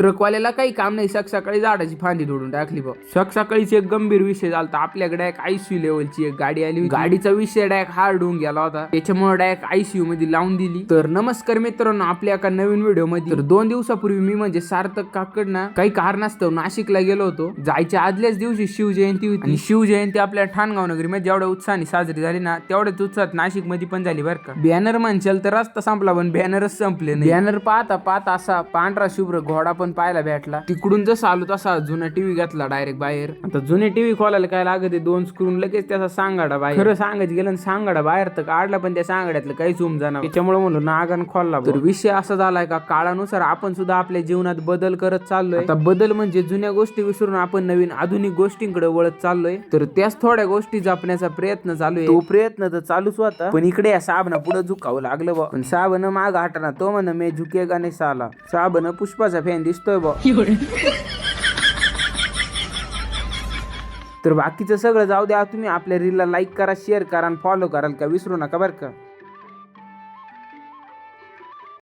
ट्रकवाल्याला काही काम नाही. सक सकाळी झाडाची फांदी तोडून टाकली बघ सक सकाळीच एक गंभीर विषय झाला आपल्याकडे एक आयसीयू लेवलची एक गाडी आली गाडीचा विषय डायरेक्ट हार्ड होऊन गेला होता. त्याच्यामुळे डायरेक्ट आयसीयू मध्ये लावून दिली. तर नमस्कार मित्रांनो आपल्या एका नवीन व्हिडिओमध्ये तर दोन दिवसापूर्वी मी म्हणजे सार्थक काकडनं काही कारणास्तव नाशिकला गेलो होतो. जायच्या आदल्याच दिवशी शिवजयंती होती. आणि शिवजयंती आपल्या ठाणगाव नगरी मध्ये जेवढ्या उत्साहाने साजरी झाली ना तेवढ्याच उत्साहात नाशिकमध्ये पण झाली बरं का. बॅनर म्हणशाल तर रस्ता संपला पण बॅनरच संपले नाही. बॅनर पाहता पाहता असा पांढरा शुभ्र घोडा पण पाहायला भेटला. तिकडून जसं आलो तसा जुना टीव्ही घातला डायरेक्ट बाहेर. आता जुने टीव्ही खोलायला काय लागत दोन स्क्रून लगेच त्याचा सांगाडा बाहेर. खरं सांगायचं गेलं सांगाडा बाहेर तर काढला पण त्या सांगाड्यातलं काहीच उम जाणार त्याच्यामुळे म्हणलो नागन खोलला तर विषय असा झालाय का? काळानुसार आपण सुद्धा आपल्या जीवनात बदल करत चाललोय. आता बदल म्हणजे जुन्या गोष्टी विसरून आपण नवीन आधुनिक गोष्टींकडे वळत चाललोय. तर त्याच थोड्या गोष्टी जपण्याचा प्रयत्न चालू आहे तो प्रयत्न तर चालूच होता. पण इकडे या साबना पुढे झुकावं लागलं बा पण साबन माग हटना तो म्हण मे झुकेगा नाही साला. साबण पुष्पाचा फॅन दिसतो दिसतोय बा. तर बाकीचं सगळं जाऊ द्या. तुम्ही आपल्या रीलला लाईक करा शेअर करा आणि फॉलो कराल का? विसरू नका बरं का?